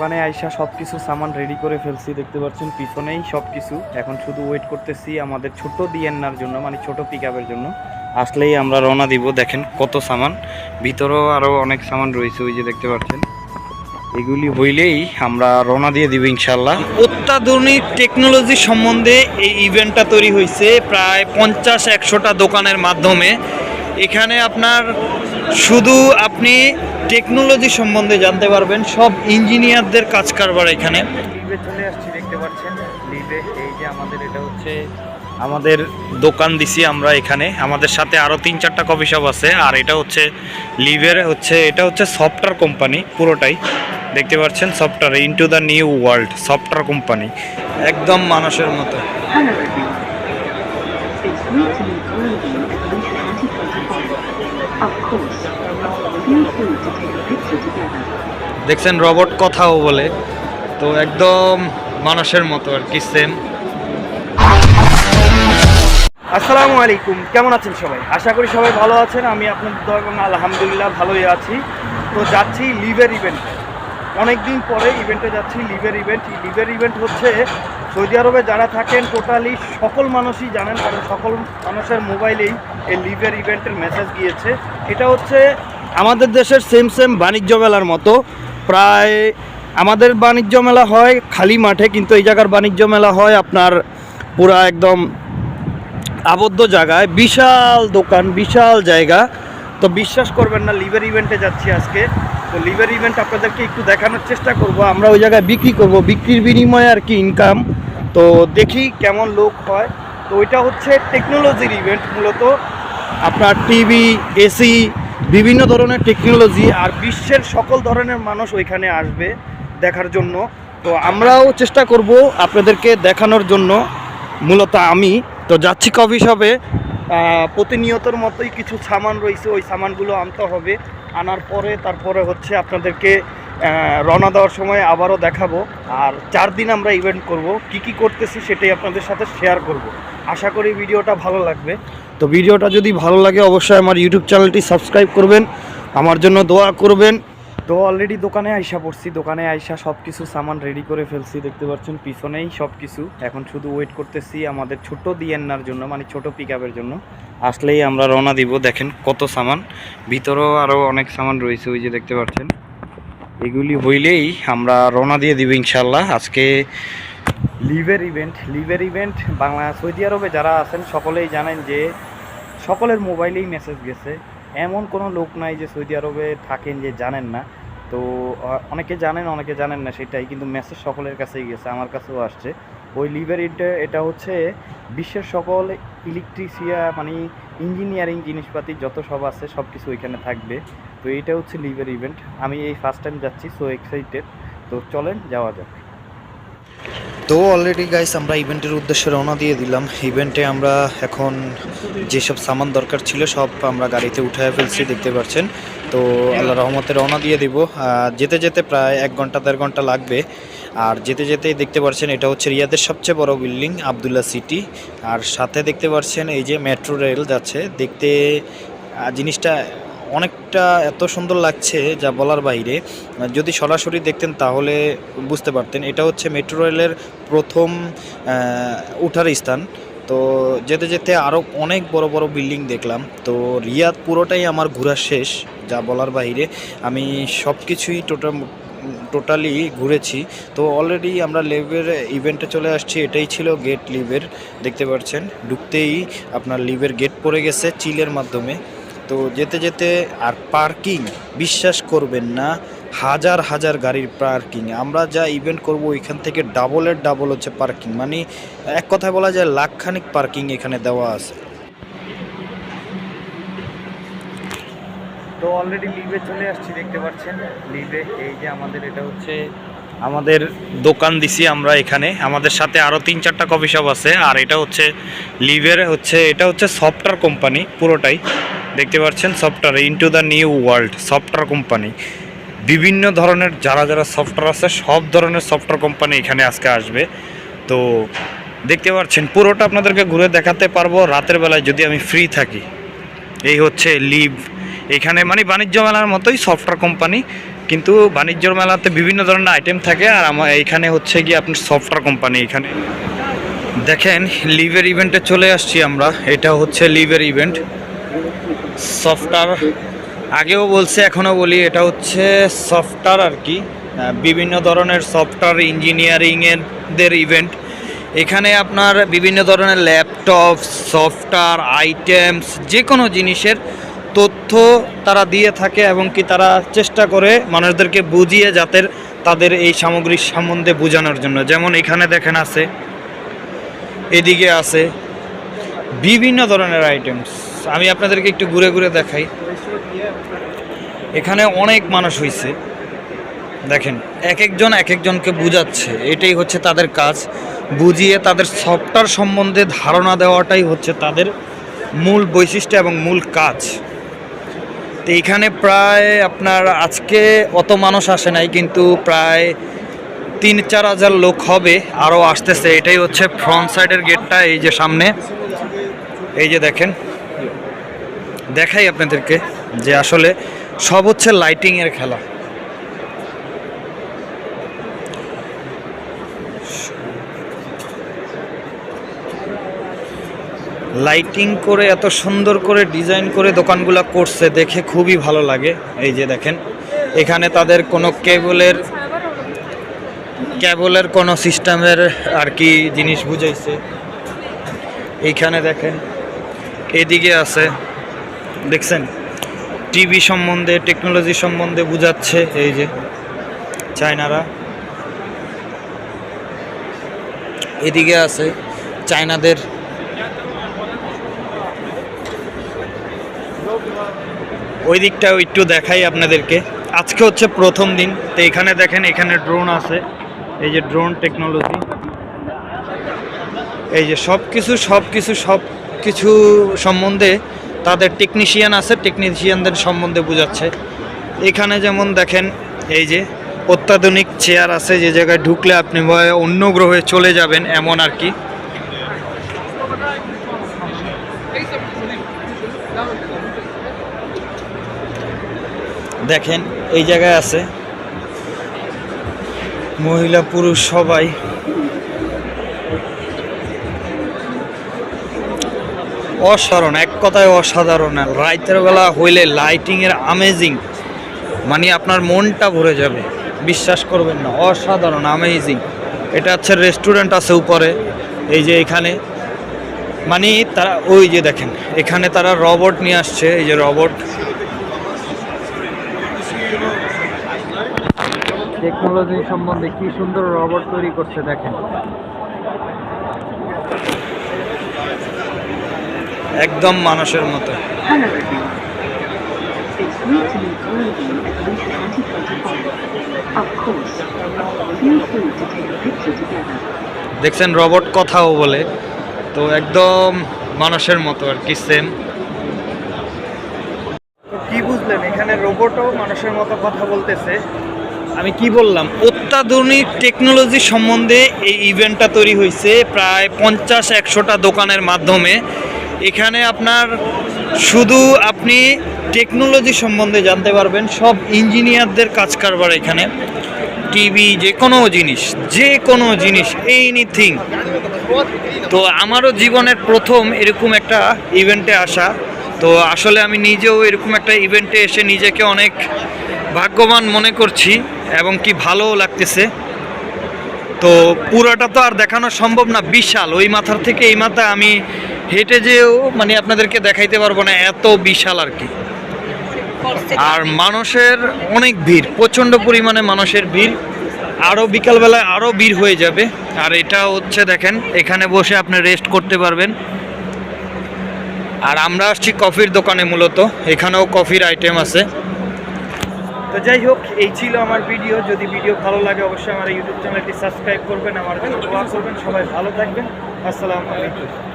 দোকানে আইসা সব কিছু সামান রেডি করে ফেলছি, দেখতে পাচ্ছেন পিছনেই সব কিছু এখন শুধু ওয়েট করতেছি আমাদের ছোট ডিএনআর জন্য মানে ছোট পিক জন্য। আসলেই আমরা রওনা দিব, দেখেন কত সামান। ভিতরেও আরও অনেক সামান রয়েছে, ওই যে দেখতে পাচ্ছেন। এগুলি হইলেই আমরা রওনা দিয়ে দিব ইনশাল্লাহ অত্যাধুনিক টেকনোলজি সম্বন্ধে এই ইভেন্টটা তৈরি হয়েছে প্রায় পঞ্চাশ একশোটা দোকানের মাধ্যমে। এখানে আপনার শুধু আপনি টেকনোলজি সম্বন্ধে জানতে পারবেন। সব ইঞ্জিনিয়ারদের কাজ কারবার এখানে। লিভে চলে আসছি দেখতে পাচ্ছেন লিভে এই যে আমাদের এটা হচ্ছে আমাদের দোকান দিছি আমরা এখানে। আমাদের সাথে আরও তিন চারটা কফি শপ আছে। আর এটা হচ্ছে লিভের হচ্ছে এটা হচ্ছে সফটওয়্যার কোম্পানি পুরোটাই। দেখতে পাচ্ছেন software into the new world software company. একদম মানুষের মতো। Hello everyone. It's great to meet all of you at Leap 2025. Of course, দেখছেন, রবট কথাও বলে। তো একদম মানুষের মতো আর কি সেম আসসালামু আলাইকুম, কেমন আছেন সবাই? আশা করি সবাই ভালো আছেন, আমি আপনাদের এবং আলহামদুলিল্লাহ ভালোই আছি। তো যাচ্ছি লিভের ইভেন্ট অনেক দিন পরে ইভেন্টে যাচ্ছি, লিভের ইভেন্ট লিভের ইভেন্ট হচ্ছে, সৌদি আরবে যারা থাকেন টোটালি সকল মানুষই জানেন, কারণ সকল মানুষের মোবাইলেই এই লিভের ইভেন্টের মেসেজ গিয়েছে। এটা হচ্ছে, আমাদের দেশের সেম সেম বাণিজ্য মেলার মতো। প্রায় আমাদের বাণিজ্য মেলা হয় খালি মাঠে, কিন্তু এই জায়গার বাণিজ্য মেলা হয় আপনার পুরা একদম আবদ্ধ জায়গায়। বিশাল দোকান, বিশাল জায়গা। তো বিশ্বাস করবেন না লিভার ইভেন্টে যাচ্ছি আজকে। তো লিভার ইভেন্ট আপনাদেরকে একটু দেখানোর চেষ্টা করব। আমরা ওই জায়গায় বিক্রি করব। বিক্রির বিনিময়ে আর কি ইনকাম তো দেখি কেমন লোক হয়। তো ওইটা হচ্ছে টেকনোলজির ইভেন্ট মূলত। আপনার টিভি এসি বিভিন্ন ধরনের টেকনোলজি আর বিশ্বের সকল ধরনের মানুষ ওইখানে আসবে দেখার জন্য। তো আমরাও চেষ্টা করব আপনাদেরকে দেখানোর জন্য, মূলত আমি। তো যাচ্ছি কফি শপে প্রতিনিয়তর মতোই কিছু সামান রয়েছে, ওই সামানগুলো আনতে হবে। আনার পরে, তারপরে হচ্ছে আপনাদেরকে রওনা দেওয়ার সময় আবারও দেখাবো। আর চার দিন আমরা ইভেন্ট করব। কি কি করতেছি সেটাই আপনাদের সাথে শেয়ার করব। আশা করি ভিডিওটা ভালো লাগবে। তো ভিডিওটা যদি ভালো লাগে অবশ্যই আমার ইউটিউব চ্যানেলটি সাবস্ক্রাইব করবেন। আমার জন্য দোয়া করবেন। তো অলরেডি দোকানে আইসা পড়ছি। দোকানে আইসা সব কিছু সামান রেডি করে ফেলছি দেখতে পাচ্ছেন পিছনেই সব কিছু এখন শুধু ওয়েট করতেছি আমাদের ছোট ডিএনআর জন্য মানে ছোট পিক জন্য। আসলেই আমরা রওনা দিব দেখেন কত সামান। ভিতরেও আরও অনেক সামান রয়েছে ওই যে দেখতে পাচ্ছেন। এগুলি হইলেই আমরা রওনা দিয়ে দিব ইনশাল্লাহ আজকে লিভের ইভেন্ট লিভের ইভেন্ট বাংলা, সৌদি আরবে যারা আছেন, সকলেই জানেন যে সকলের মোবাইলেই মেসেজ গেছে। এমন কোনো লোক নাই যে সৌদি আরবে থাকেন যে জানেন না। তো অনেকে জানেন অনেকে জানেন না সেটাই, কিন্তু মেসেজ সকলের কাছেই গেছে, আমার কাছেও আসছে। ওই লিভের এটা এটা হচ্ছে বিশ্বের সকল ইলেকট্রিসিয়া মানে ইঞ্জিনিয়ারিং জিনিসপাতি, যত সব আছে সব কিছু ওইখানে থাকবে। তো এটা হচ্ছে লিভের ইভেন্ট। আমি এই ফার্স্ট টাইম যাচ্ছি সো এক্সাইটেড তো চলেন, যাওয়া যাক। তো অলরেডি গাইস আমরা ইভেন্টের উদ্দেশ্যে রওনা দিয়ে দিলাম। ইভেন্টে আমরা এখন যেসব সামান দরকার ছিল সব আমরা গাড়িতে উঠায় ফেলছি, দেখতে পাচ্ছেন তো আল্লাহ রহমতে রওনা দিয়ে দিব। যেতে যেতে প্রায় এক ঘণ্টা, দেড় ঘণ্টা লাগবে। আর যেতে যেতেই দেখতে পাচ্ছেন এটা হচ্ছে রিয়াদের সবচেয়ে বড় বিল্ডিং আবদুল্লা সিটি আর সাথে দেখতে পাচ্ছেন এই যে মেট্রো রেল যাচ্ছে। দেখতে জিনিসটা অনেকটা এত সুন্দর লাগছে যা বলার বাইরে। যদি সরাসরি দেখতেন তাহলে বুঝতে পারতেন। এটা হচ্ছে মেট্রো রেলের প্রথম উঠার স্থান। তো যেতে যেতে আরও অনেক বড় বড় বিল্ডিং দেখলাম। তো রিয়াদ পুরোটাই আমার ঘোরা শেষ, যা বলার বাইরে। আমি সব কিছুই টোটাল টোটালি ঘুরেছি। তো অলরেডি আমরা লিভের ইভেন্টে চলে আসছি। এটাই ছিল গেট লিভের, দেখতে পাচ্ছেন ঢুকতেই আপনার লিভের গেট পড়ে গেছে চিলের মাধ্যমে। তো যেতে যেতে আর পার্কিং, বিশ্বাস করবেন না, হাজার হাজার গাড়ির পার্কিং। আমরা যা ইভেন্ট করব এখান থেকে ডাবলের ডাবল হচ্ছে পার্কিং। মানে এক কথায় বলা যায় লাখখানিক পার্কিং এখানে দেওয়া আছে। তো অলরেডি লিভে চলে আসছি, দেখতে পাচ্ছেন? লিভে এই যে আমাদের, এটা হচ্ছে আমাদের দোকান দিছি আমরা এখানে। আমাদের সাথে আরও তিন চারটা কফি শপ আছে। আর এটা হচ্ছে লিভের হচ্ছে, এটা হচ্ছে সফটওয়্যার কোম্পানি পুরোটাই। দেখতে পাচ্ছেন software into the new world software company বিভিন্ন ধরনের যারা যারা সফটওয়্যার আছে, সব ধরনের সফটওয়্যার কোম্পানি এখানে আজকে আসবে। তো দেখতে পাচ্ছেন, পুরোটা আপনাদেরকে ঘুরে দেখাতে পারব রাতের বেলায় যদি আমি ফ্রি থাকি। এই হচ্ছে লিভ এখানে মানে বাণিজ্য মেলার মতোই সফটওয়্যার কোম্পানি কিন্তু বাণিজ্য মেলাতে বিভিন্ন ধরনের আইটেম থাকে আর আমার এইখানে হচ্ছে কি আপনার সফটওয়্যার কোম্পানি এখানে। দেখেন লিভের ইভেন্টে চলে আসছি আমরা। এটা হচ্ছে লিভের ইভেন্ট সফটওয়্যার আগেও বলছি, এখনও বলি, এটা হচ্ছে সফটওয়্যার আর কি। বিভিন্ন ধরনের সফটওয়্যার ইঞ্জিনিয়ারিংয়ের ইভেন্ট এখানে আপনার বিভিন্ন ধরনের ল্যাপটপ সফটওয়্যার আইটেমস যে কোনো জিনিসের তথ্য তারা দিয়ে থাকে এবং কি তারা চেষ্টা করে মানুষদেরকে বুঝিয়ে যাতে তাদের এই সামগ্রী সম্বন্ধে বোঝানোর জন্য। যেমন এখানে দেখেন আছে, এদিকে আছে, বিভিন্ন ধরনের আইটেমস আমি আপনাদেরকে একটু ঘুরে ঘুরে দেখাই। এখানে অনেক মানুষ হয়েছে দেখেন এক একজন এক একজনকে বুঝাচ্ছে, এটাই হচ্ছে তাদের কাজ। বুঝিয়ে তাদের সফটওয়্যার সম্বন্ধে ধারণা দেওয়াটাই হচ্ছে তাদের মূল বৈশিষ্ট্য এবং মূল কাজ। তো এইখানে প্রায় আপনার আজকে অত মানুষ আসে নাই, কিন্তু প্রায় তিন চার হাজার লোক হবে, আরও আসতেছে। এটাই হচ্ছে ফ্রন্ট সাইডের গেটটা এই যে সামনে। এই যে দেখেন দেখাই আপনাদেরকে যে আসলে সব হচ্ছে লাইটিংয়ের খেলা। লাইটিং করে, এত সুন্দর করে ডিজাইন করে দোকানগুলো করছে, দেখে খুবই ভালো লাগে। এই যে দেখেন, এখানে তাদের কোনো কেবলের কেবলের কোনো সিস্টেমের আর কি জিনিস বুঝাইছে। এইখানে দেখেন, এদিকে আছে। দেখছেন? টিভি সম্বন্ধে, টেকনোলজি সম্বন্ধে বুঝাচ্ছে এই যে চায়নারা। এদিকে আছে চায়নাদের ওই দিকটাও একটু দেখাই আপনাদেরকে। আজকে হচ্ছে প্রথম দিন, তো এখানে দেখেন, এখানে ড্রোন আছে। এই যে ড্রোন টেকনোলজি এই যে সব কিছু সব কিছু সব কিছু সম্বন্ধে তাদের টেকনিশিয়ান আছে টেকনিশিয়ানদের সম্বন্ধে বোঝাচ্ছে। এখানে যেমন দেখেন, এই যে অত্যাধুনিক চেয়ার আছে, যে জায়গায় ঢুকলে আপনি অন্য গ্রহে চলে যাবেন, এমন আর কি। দেখেন, এই জায়গায় আছে। মহিলা, পুরুষ, সবাই। অসাধারণ এক কথায় অসাধারণ। আর রাতের বেলা হইলে লাইটিংয়ের আমেজিং মানে আপনার মনটা ভরে যাবে। বিশ্বাস করবেন না, অসাধারণ আমেজিং এটা হচ্ছে রেস্টুরেন্ট আছে উপরে, এই যে এখানে। মানে তারা, ওই যে দেখেন, এখানে তারা রবট নিয়ে আসছে, এই যে রবট টেকনোলজি সম্বন্ধে কি সুন্দর রবট তৈরি করছে দেখেন। A মানুষের মতো। দেখছেন রবট কথাও বলে তো একদম মানুষের মতো আর কি সেম কি বুঝলেন এখানে রোবটও মানুষের মতো কথা বলতেছে? আমি কি বললাম অত্যাধুনিক টেকনোলজি সম্বন্ধে এই ইভেন্টটা তৈরি হয়েছে প্রায় পঞ্চাশ একশোটা দোকানের মাধ্যমে। এখানে আপনার শুধু আপনি টেকনোলজি সম্বন্ধে জানতে পারবেন, সব ইঞ্জিনিয়ারদের কাজ কারবার এখানে। টিভি যে কোনো জিনিস, যে কোনো জিনিস এনিথিং তো আমারও জীবনের প্রথম এরকম একটা ইভেন্টে আসা। তো আসলে আমি নিজেও এরকম একটা ইভেন্টে এসে নিজেকে অনেক ভাগ্যবান মনে করছি এবং কি ভালোও লাগতেছে। তো পুরোটা তো আর দেখানো সম্ভব না, বিশাল। ওই মাথার থেকে এই মাথা আমি হেঁটে যেও মানে আপনাদেরকে দেখাইতে পারব না, এত বিশাল আর কি। আর মানুষের অনেক ভিড়, প্রচণ্ড পরিমাণে মানুষের ভিড়। আরও বিকালবেলায় আরও ভিড় হয়ে যাবে। আর এটা হচ্ছে দেখেন, এখানে বসে আপনি রেস্ট করতে পারবেন। আর আমরা আসছি কফির দোকানে মূলত, এখানেও কফির আইটেম আছে। তো যাই হোক, এই ছিল আমার ভিডিও যদি ভিডিও ভালো লাগে, অবশ্যই আমার ইউটিউব চ্যানেলটি সাবস্ক্রাইব করবেন, আমার করবেন। সবাই ভালো থাকবেন। আসসালামু আলাইকুম।